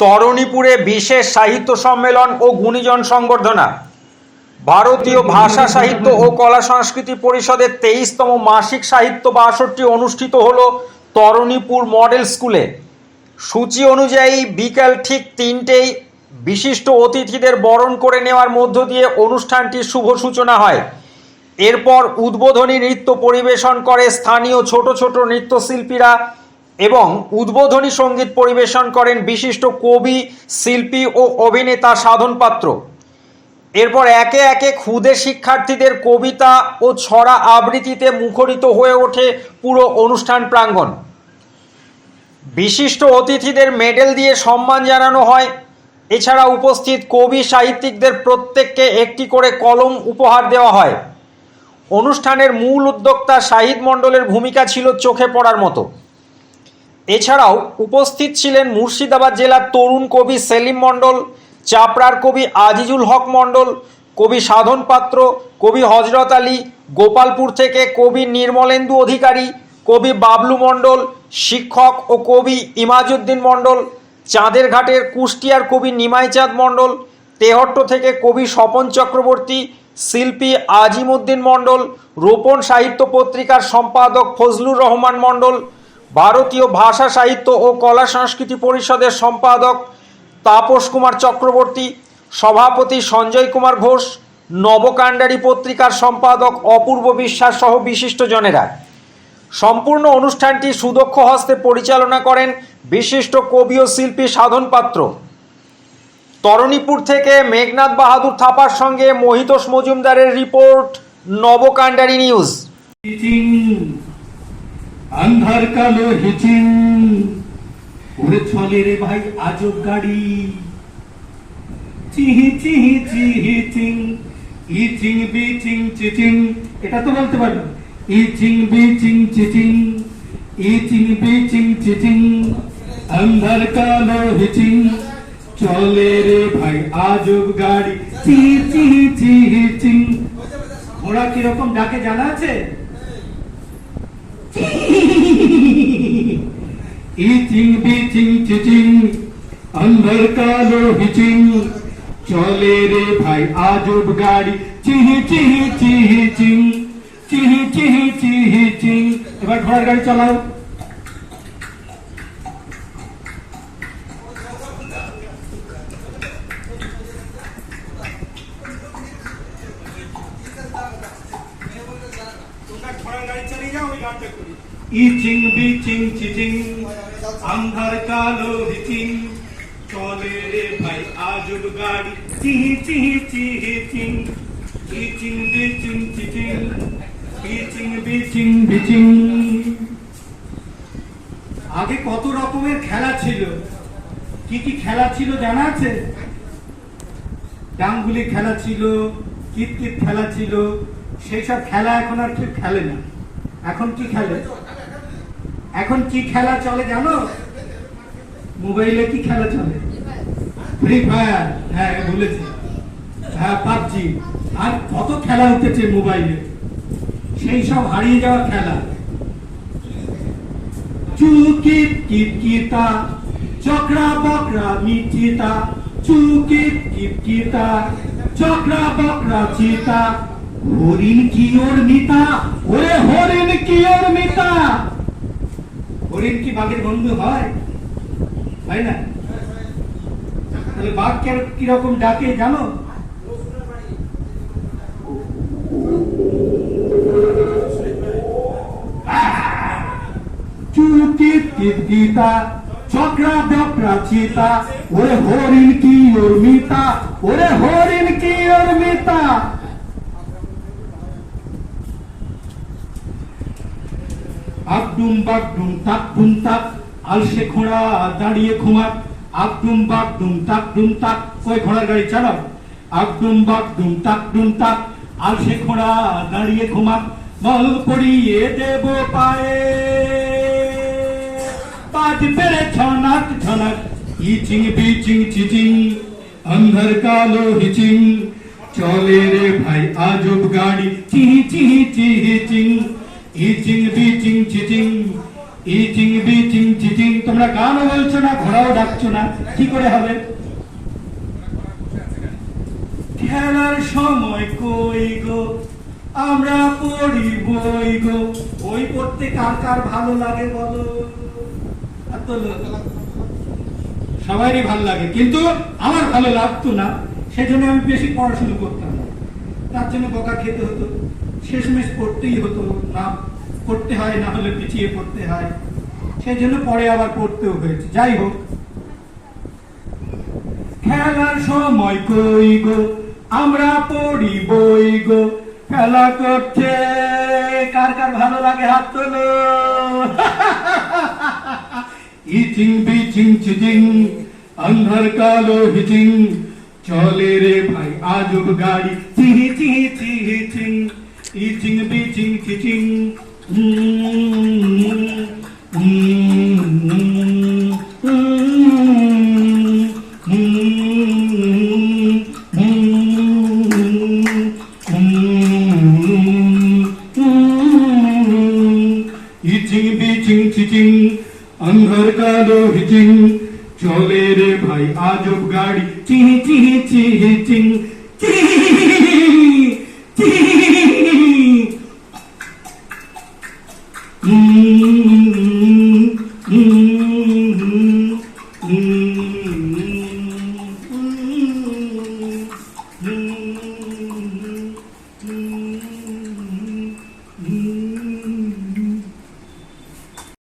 তরণীপুরে বিশেষ সাহিত্য সম্মেলন ও গুণীজন সংবর্ধনা। ভারতীয় ভাষা সাহিত্য ও কলা সংস্কৃতি পরিষদের তেইশতম মাসিক সাহিত্য বাষট্টি অনুষ্ঠিত হল তরণীপুর মডেল স্কুলে। সূচি অনুযায়ী বিকাল ঠিক তিনটেই বিশিষ্ট অতিথিদের বরণ করে নেওয়ার মধ্য দিয়ে অনুষ্ঠানটির শুভ সূচনা হয়। এরপর উদ্বোধনী নৃত্য পরিবেশন করে স্থানীয় ছোট ছোট নৃত্যশিল্পীরা এবং উদ্বোধনী সংগীত পরিবেশন করেন বিশিষ্ট কবি, শিল্পী ও অভিনেতা সাধন পাত্র। এরপর একে একে ক্ষুদে শিক্ষার্থীদের কবিতা ও ছড়া আবৃত্তিতে মুখরিত হয়ে ওঠে পুরো অনুষ্ঠান প্রাঙ্গণ। বিশিষ্ট অতিথিদের মেডেল দিয়ে সম্মান জানানো হয়। এছাড়া উপস্থিত কবি সাহিত্যিকদের প্রত্যেককে একটি করে কলম উপহার দেওয়া হয়। অনুষ্ঠানের মূল উদ্যোক্তা শাহিদ মণ্ডলের ভূমিকা ছিল চোখে পড়ার মতো। এছাড়াও উপস্থিত ছিলেন মুর্শিদাবাদ জেলার তরুণ কবি সেলিম মণ্ডল, চাপড়ার কবি আজিজুল হক মণ্ডল, কবি সাধন পাত্র, কবি হজরত আলী, গোপালপুর থেকে কবি নির্মলেন্দু অধিকারী, কবি বাবলু মণ্ডল, শিক্ষক ও কবি ইমাজউদ্দিন মণ্ডল চাঁদের ঘাটের কুষ্টিয়ার কবি নিমাইচাঁদ মণ্ডল, তেহট্ট থেকে কবি স্বপন চক্রবর্তী, শিল্পী আজিমউদ্দিন মণ্ডল, রোপণ সাহিত্য পত্রিকার সম্পাদক ফজলুর রহমান মণ্ডল ভারতীয় ভাষা সাহিত্য ও কলা সংস্কৃতি পরিষদের সম্পাদক তাপস কুমার চক্রবর্তী, সভাপতি সঞ্জয় কুমার ঘোষ নবকাণ্ডারী পত্রিকার সম্পাদক অপূর্ব বিশ্বাস সহ বিশিষ্টজনেরা সম্পূর্ণ অনুষ্ঠানটি সুদক্ষ হস্তে পরিচালনা করেন বিশিষ্ট কবি ও শিল্পী সাধন পাত্র। তরণীপুর থেকে মেঘনাথ বাহাদুর থাপার সঙ্গে মহিতোষ মজুমদারের রিপোর্ট নবকাণ্ডারী নিউজ। আন্ধার কালো হিচিং ওরে চলে রে ভাই, আজব গাড়ি। চিহি চিহি চিহি, চিং। ইচিং বিচিং চিচিং। এটা তো বলতে পারবে ইচিং বিচিং চিচিং। ইচিং বিচিং চিচিং। আন্ধার কালো হিচিং। চলে রে ভাই, আজব গাড়ি। চিহি চিহি চিহি চিং ওরা কীরকম ডাকে জানা আছে? ইচিং বিচিং চিচিং অন্ধর কালো হিচিং চলে রে ভাই, আজব গাড়ি। চিহি চিহি চিহি, চিং। চিহি চিহি চিহি, চিং। এবার ঘোড়ার গাড়ি চালাও। ইচিং বিচিং চিচিং, আন্ধার কালো হিচিং। চলে রে ভাই, আজব গাড়ি, চিহি চিহি চিহি চিং। ইচিং বিচিং চিচিং, ইচিং বিচিং বিচিং। আগে কত রকমের খেলা ছিল? কি কি খেলা ছিল জানা আছে? ডাঙ্গুলি খেলা ছিল কিতকিত খেলা ছিল সেই সব খেলা এখন আর কেউ খেলে না। এখন কি খেলে? এখন কি খেলা চলে জানো? মোবাইলে কি খেলা চলে? ফ্রি ফায়ার হ্যাঁ বলেছি। হ্যাঁ পাবজি। আর কত খেলা উঠেছে মোবাইলে? সেই সব হারিয়ে যাওয়া খেলা। চুকিত কিত কিতা চক্রা বকরা মিচিতা চুকিত কিত কিতা চক্রা বকরা চিতা হরিণ কি ওর মিতা? ওরে হরিণ কি ওর মিতা? হরিণ কি বাঘের বন্ধু হয়? হয় না? তাহলে বাঘ কীরকম ডাকে জানো? ওরে হরিণ কি ওর মিতা, ওরে হরিণ কি ওর মিতা আবডুম বাগডুম তাক ডুম তাক আলসে ঘোড়া দাঁড়িয়ে ঘুমাক। আবডুম বাগডুম তাক ডুম তাক কই ঘোড়ার গাড়ি চালাও? আবডুম বাগডুম তাক ডুম তাক, আলসে ঘোড়া দাঁড়িয়ে ঘুমাক। বল পড়িয়ে দেব পায়ে। পাঁচ পেরে ছনাক ছনাক ইচিং বিচিং, চিচিং, অন্ধর কালো হিচিং। চলে রে ভাই আজব গাড়ি চিহি চিহি চিহি, চিং। ইচিং বিচিং চিচিং ইচিং বিচিং চিচিং। তোমরা গানও বলছো না ঘোড়াও ডাকছো না কি করে হবে? খেলার সময় কই গো? আমরা পড়ি বই গো। বই পড়তে কার কার ভালো লাগে বলো? তোলো। সবারই ভালো লাগে কিন্তু আমার ভালো লাগতো না। সেজন্য আমি বেশি পড়াশুনো করতাম না। তার জন্য বকা খেতে হতো। শেষমেশ পড়তেই হতো না। পড়তে হয়, না হলে পিছিয়ে পড়তে হয়। সেই জন্য পরে আবার পড়তেও হয়েছে। যাই হোক। খেলার সময় কই গো? আমরা পড়ি বই গো। খেলা করতে কার কার ভালো লাগে হাত তোলো? ইচিং বিচিং চিচিং অন্ধার কালো হিচিং। চলে রে ভাই, আজব গাড়ি। চিহি চিহি চিহি চিং, ইচিং বিচিং চিচিং। অন্ধর কালো হিচিং চলে রে ভাই আজব গাড়ি চিহি চিহি চিহি চিং 嗯。